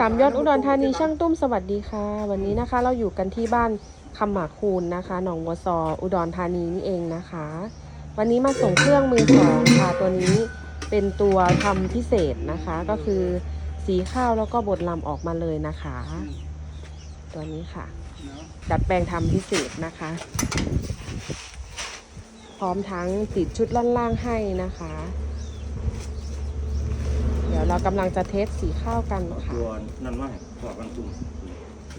สามยอดอุดรธานีช่างตุ้มสวัสดีค่ะ วันนี้นะคะ เราอยู่กันที่บ้านคำหมากคูนนะคะหนองวัวซออุดรธานีนี่เองนะคะ วันนี้มาส่งเครื่องมือสองค่ะตัวนี้เป็นตัวทำพิเศษนะคะ ก็คือสีข้าวแล้วก็บดลำออกมาเลยนะคะ ตัวนี้ค่ะ ดัดแปลงทำพิเศษนะคะ พร้อมทั้งติดชุดล่างๆให้นะคะเดี๋ยวเรากำลังจะเทสสีข้าวกันค่ะตัวนั่นว่าถอดกันตุ่ม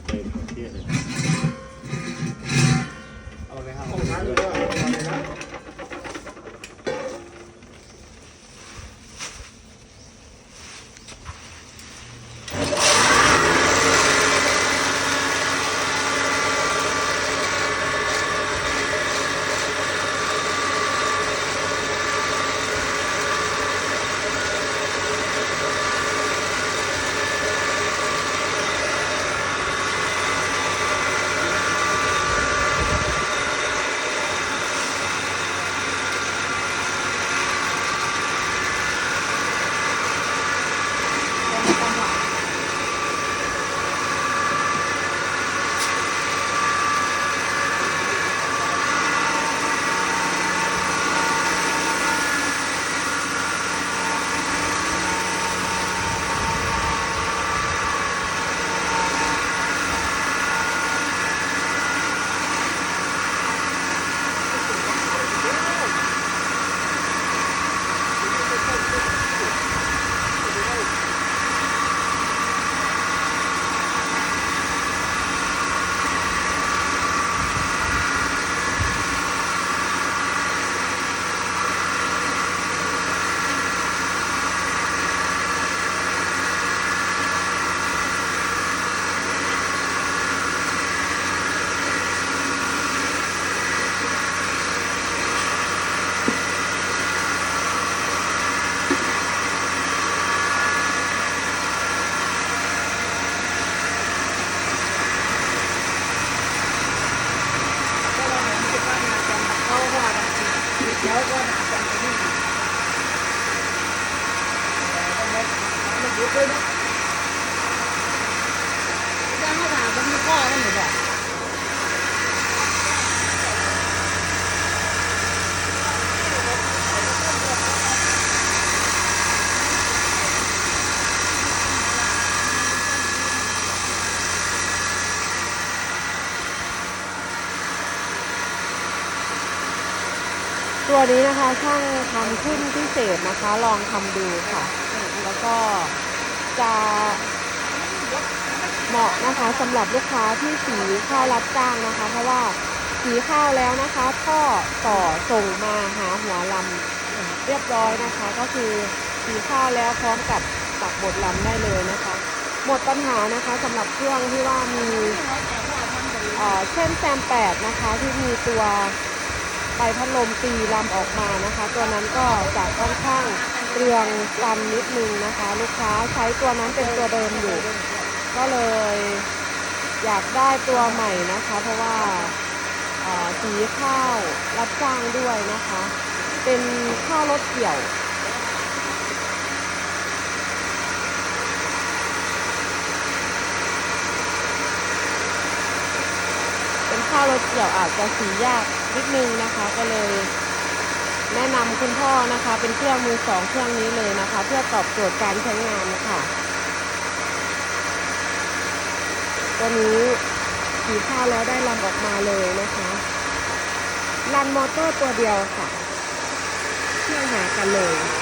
ไปเทียเลยเอาเลยครับ ตัวนี้นะคะช่างทำขึ้นพิเศษนะคะ ลองทำดูค่ะ แล้วก็จะเหมาะนะคะสำหรับลูกค้าที่สีข้าวรับจ้างนะคะ เพราะว่าสีข้าวแล้วนะคะท่อต่อส่งมาหาหัวลำเรียบร้อยนะคะ ก็คือสีข้าวแล้วพร้อมกับปักบดลำได้เลยนะคะ หมดปัญหานะคะสำหรับเครื่องที่ว่ามีเช่นแซมแปดนะคะที่มีตัว บพัดลมตีลำออกมานะคะ ตัวนั้นก็จะค่อนข้างเปลืองกันนิดนึงนะคะ ลูกค้าใช้ตัวนั้นเป็นตัวเดิมอยู่ ก็เลยอยากได้ตัวใหม่นะคะ เพราะว่าสีข้าวรับจ้างด้วยนะคะ เป็นข้าวรถเกี่ยวเป็นข้าวรถเกี่ยวอาจจะสียาก นิดนึงนะคะ ก็เลยแนะนำคุณพ่อนะคะ เป็นเครื่องมือสองเครื่องนี้เลยนะคะ เพื่อตอบโจทย์การใช้งานนะคะตัวนี้สีข้าวแล้วได้ลำออกมาเลยนะคะลันมอเตอร์ตัวเดียวค่ะเชื่องหากันเลย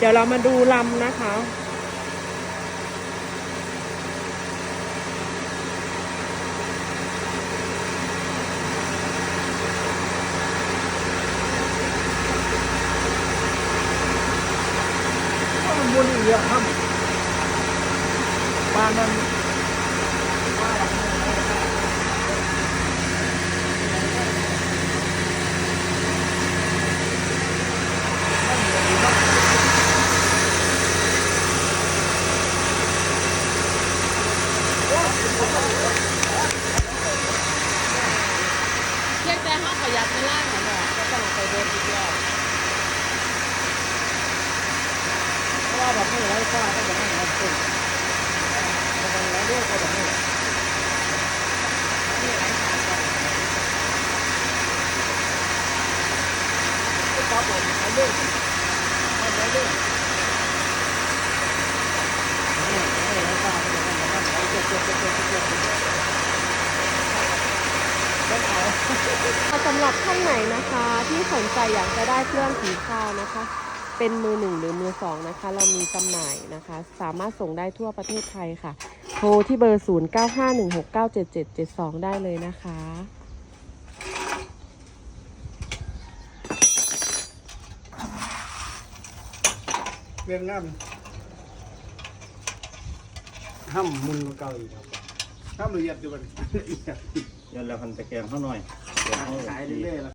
เดี๋ยวเรามาดูลำนะคะก็มันวนอีกอะครับบ้านนั้น เรียกแต่ ห้องขยับในล่างนะบก็ต้องไปเดินอีกรอบเพราะว่าแบบนี้ไร้ค่าก็จะไม่ไร้ต้นมันไร้เลืองก็จะไม่นี่ไร้สารก่อนครับผมไร้เลืองไม่ไร้เลืองไม่ไร้ค่าก็จะไม่ไร้ไร้เจ็บเจ็บเจ็บเจ็บเจ็บต้องเอา สำ หรับท่านไหนนะคะ ที่สนใจอยากจะได้เครื่องสีข้าวนะคะ เป็นมือหนึ่งหรือมือสองนะคะ เรามีจำหน่ายนะคะ สามารถส่งได้ทั่วประเทศไทยค่ะ โทรที่เบอร์ 0951697772 ได้เลยนะคะเรียนงานห้ามมุนกว่าเก่าอีกครับห้ามละเอียดอยู่กันยันแล้วพันตะแกรงเขาหน่อยเดี๋ยวเขาขายเรื่อยๆ